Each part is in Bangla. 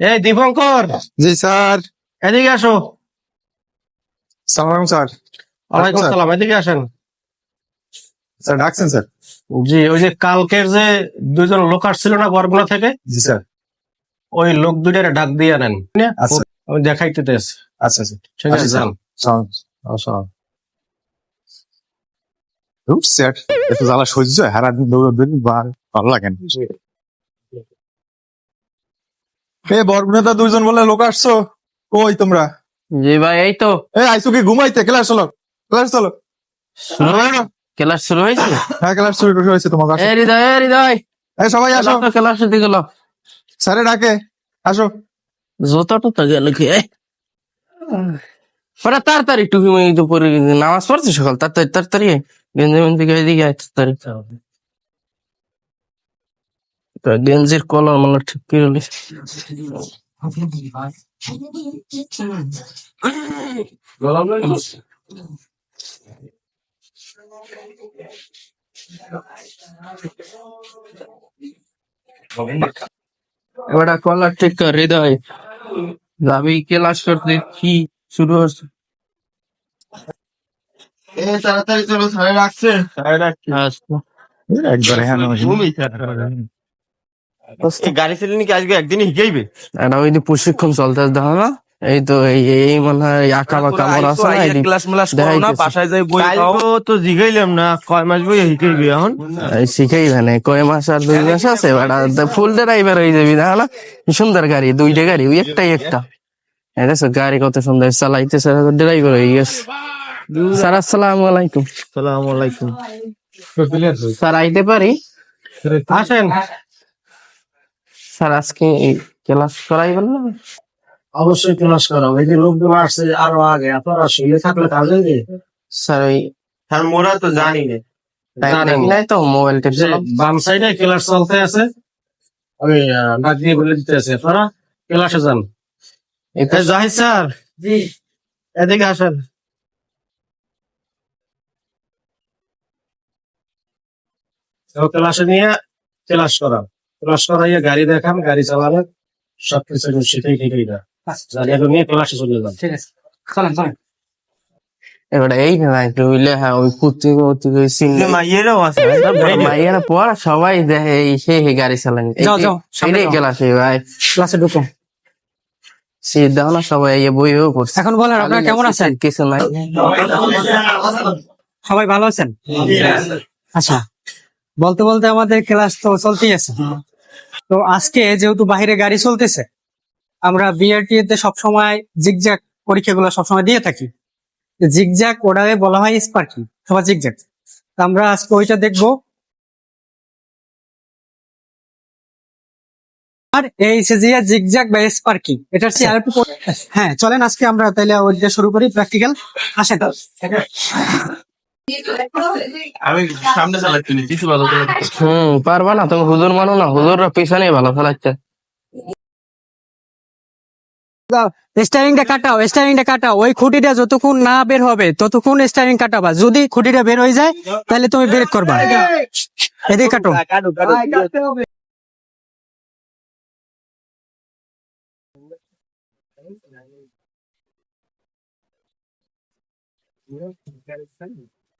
এই দীপঙ্কর। জি স্যার। এদিকে আসো। সালাম স্যার। ওয়ালাইকুম। সালাম এদিকে আসেন। স্যার ডাকছেন স্যার? জি ওই যে কালকের যে দুইজন লোক আসছিল না বরগুনা থেকে? জি স্যার। ওই লোক দুইটারে ডাক দিয়ে আনেন। আচ্ছা। আমি দেখাইতে তেস আচ্ছা আচ্ছা। ঠিক আছে আচ্ছা, যান। স্যার। এত জ্বালা সহ্য হয় হারা দিন দৌড়াদৌড়ি বার ভালো লাগে না। এ বরগুনাতে দুইজন বলে লোক আসছো? কই তোমরা? জি ভাই এই তো। এ আইসো কি ঘুমাইতে? ক্লাস চলো ক্লাস চলো। ক্লাস শুরু হয়েছে? হ্যাঁ ক্লাস শুরু হয়েছে তোমার কাছে। এ হৃদয় এ হৃদয়। এই সবাই আসো। ক্লাস শুরু গেল। স্যারে ডাকে আসো। জোতাটা তো গেল কি? ওরা তাড়াতাড়ি টুপি মুই তো পরে নামাজ পড়ছি সকাল তাড়াতাড়ি তাড়াতাড়ি। গেঞ্জি মেঞ্জি গায়ে তাড়াতাড়ি গেঞ্জির কলার মানে ঠিক করে লি এবার কলার ঠিক কর হৃদয়। যাবি ক্লাস করতে কি শুরু হচ্ছে তাড়াতাড়ি চলো স্যার রাখছে। আচ্ছা একবার হ্যাঁ গাড়ি চালিয়ে কি আজকে একদিন শিখাইবে এটা ওই যে প্রশিক্ষণ চলতে দেখো না? এই তো এই মনে হয় আঁকা বাঁকা মোড় আছে না এই ক্লাস মেলাস করো না বাসায় যাই বই খাও। তো জিগাইলাম না কয় মাস বই শিখাইবে এখন? এই মানে কয় মাস আর দুই মাস আছে বেটা ফুল ড্রাইভার হয়ে যাবি না? সুন্দর গাড়ি দুইটা গাড়ি ওই একটাই একটা। এটা গাড়ি কত সুন্দর চালাইতে ড্রাইভার হয়ে গেছে। স্যার আসসালামু আলাইকুম। সালাম আলাইকুম। স্যার আইতে পারি? আসেন। স্যার আজকে ক্লাস করাইবেন না? অবশ্যই ক্লাস করাবো। এই যে লোকগুলো আসছে আরও আগে আপনারা শুয়ে থাকলে কাজে নেই স্যার ওই হ্যাঁ মোরা তো জানি না। নাই তো মোবাইল টিপছে বাম সাইডে ক্লাস চলতে আছে আমি ডাক দিয়ে বলে দিতে আছে আপনারা। ক্লাসে যান। এই জাহিদ স্যার। জি। এদিকে আসেন। ক্লাসে নিয়ে ক্লাস করাও ক্লাস করাইয়ে গাড়ি দেখান গাড়ি চালাবেন সবকিছু শিখেই ঠিকই না জানি এখন নিয়ে ক্লাসে চলে যান ঠিক আছে। চলেন চলেন। এবার এই হইলে হ্যাঁ ওই কুত্তি কুত্তি ওই সিঙ্গেল মাইয়েরও আছে। মাইয়ারা। পড়া সবাই দেখে এই সে গাড়ি চালান যাও, যাও, সামনে ক্লাসে ভাই। ক্লাসে ঢুকো। সিট দাও না সবাই এই বইও করছে এখন বলেন আপনারা কেমন আছেন? কিছু নাই। সবাই ভালো আছেন? আচ্ছা বলতে বলতে আমাদের ক্লাস তো চলতেই আছে। তো আজকে যেহেতু বাহিরে গাড়ি চলতেছে, আমরা বিআরটি তে সবসময় জিগজ্যাক পরীক্ষাগুলো সবসময় দিয়ে থাকি। জিগজ্যাক ওটারে বলা হয় স্পার্কিং সবাই জিগজ্যাক তো আমরা আজকে ওইটা দেখব। আর এই সেজিয়া জিগজ্যাক বা স্পার্কিং এটা হচ্ছে আরেকটু পরে- হ্যাঁ চলেন আজকে আমরা তাহলে ওইটা শুরু করি প্র্যাকটিক্যাল আসেন। আমি সামনে চালাচ্ছি কিছু ভালো করে হম পারবা না তুমি হুজুর মানো না হুজুররা পিছনে ভালো চালাচ্ছে। স্টারিংটা কাটাও স্টারিংটা কাটাও। ওই খুঁটিটা যতক্ষণ না বের হবে ততক্ষণ স্টারিং কাটাবা। যদি খুঁটিটা বের হয়ে যায় তাহলে তুমি ব্রেক করবা। এদিকে কাটো। Relaxen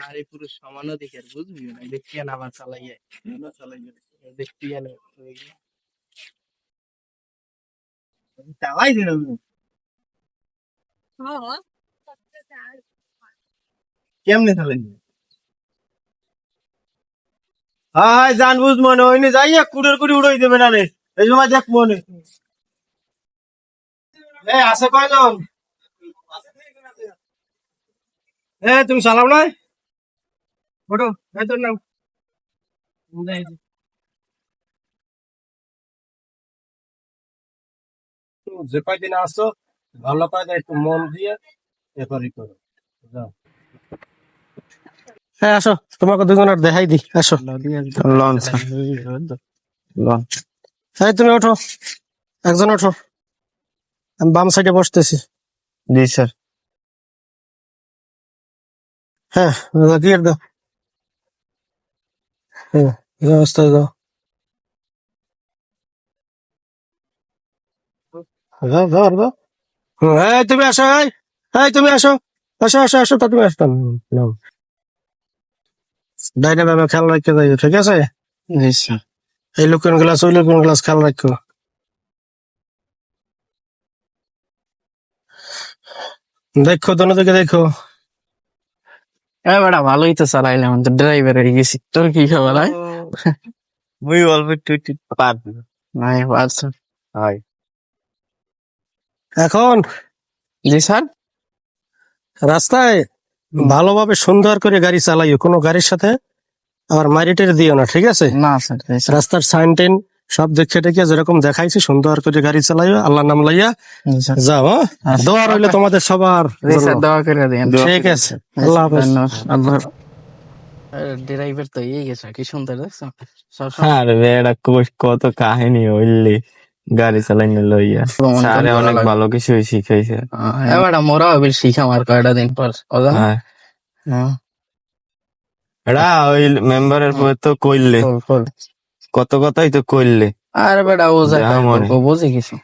নারী পুরুষ সমান অধিকার বুঝবি? না দেখি আবার চালাইয়ে দেখি চালাই দিন হ্যাঁ কেমনে চালাই হাই জান বুঝ মনে হইনি যাইয়া কুড়ের কুড়ি উড়াই দেবে না রে। এই সময় দেখ মনে। এ আছে কয়জন? এ তুমি চালাও না ওটো এই তোর নাম যে কয়দিন আসছো ভালো একটু মন দিয়ে এরপরই করো। যাও। হ্যাঁ আসো তোমাকে দুজনের দেখাই দি আসো। লন তুমি ওঠো একজন ওঠো। আমি বাম সাইডে বসতেছি। জি স্যার। হ্যাঁ গিয়ার দাও। হ্যাঁ অবস্থায় দাও। দাও দাও দাও। এই তুমি আসো এই এই তুমি আসো। আসো আসো আসো তা তুমি আসতাম ডাইনে বামে খেয়াল রাখতে যাই ঠিক আছে? জি স্যার। এই লুকিন গ্লাস ওই লুকিন গ্লাস খেয়াল রাখো। দেখো দোনো দিকে দেখো। এ বেটা ভালোই তো চালাইলাম তো ড্রাইভার হয়ে গেছি। তোর কি খবর হয় মুই অল্প একটু একটু পারবি নাই পারছ হয় এখন জি স্যার? রাস্তায় ভালোভাবে সুন্দর করে গাড়ি চালাইও কোনো গাড়ির সাথে আবার মারিটের দিও না ঠিক আছে? না স্যার স্যার। রাস্তার সাইন টেন সব দেখে টেকে যেরকম দেখাইছি সুন্দর করে গাড়ি চালাইও আল্লাহ নাম লাইয়া যাও হ্যাঁ? আচ্ছা। দোয়া রইলে তোমাদের সবার। দোয়া করে দিন। ঠিক আছে। আল্লাহ হাফেজ। আল্লাহ। ড্রাইভার তো এই গেছে কি সুন্দর দেখছ? আর বেড়া কোষ কত কাহিনী হইলি। গাড়ি চালাইনি লইয়া। স্যারে অনেক ভালো কিছু শিখাইছে। এবার মোরা হবে শিখা আমার কয়টা দিন পর হ্যাঁ। হ্যাঁ। ওই মেম্বারের পরে তো কইলে কত কথাই তো করলে আর বেটা ও যা মনে। বুঝে কিছু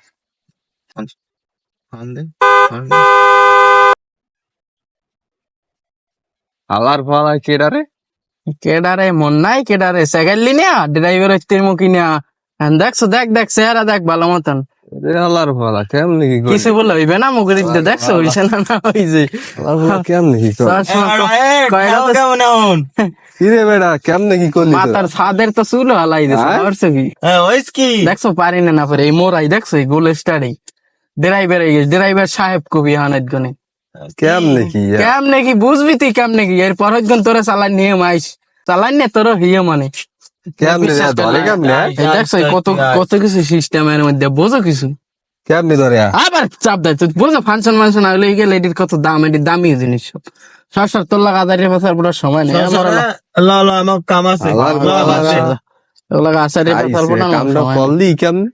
আলার ফালা কেডারে কেডারে মন নাই কেডারে সেগাইলি না ড্রাইভার হইতে মুখি না হ্যাঁ, দেখছ দেখ দেখ চেহারা দেখ ভালো মতন। আলার ফালা কেমন কি কিছু বলে হইবে না মুখের দিকে দেখছ হইছে না না হইছে। কেমন কি কিরে? বেড়া কেমন কি করলি মাথার ছাদের তো চুল হালাই দিছে হ্যাঁ? পারছ কি? ওইস কি? দেখছ পারি না না পারে এই মোরাই দেখছ এই গোল স্টাডি। ড্রাইভার এই ড্রাইভার সাহেব কবি হানাত গনে। কেমন কি কেমনে কি বুঝবি তুই কেমনে কি? এর পর একজন তোরা চালাই নিয়ে মাইস চালাই নে তোর হিয়ে মানে কেমনে ধরে কেমনে? এই কত কত কিছু সিস্টেমের মধ্যে বোঝো কিছু? কেমনে ধরে? আবার চাপ দেয় তুই বোঝো ফাংশন মানশন হলে গেলে এটির কত দাম এটির দামি জিনিস সব। সব তোর লাগা পুরো সময় নেই আমার আল্লাহ আল্লাহ আমার কাম আছে পুরো সময় করলি কেমনে?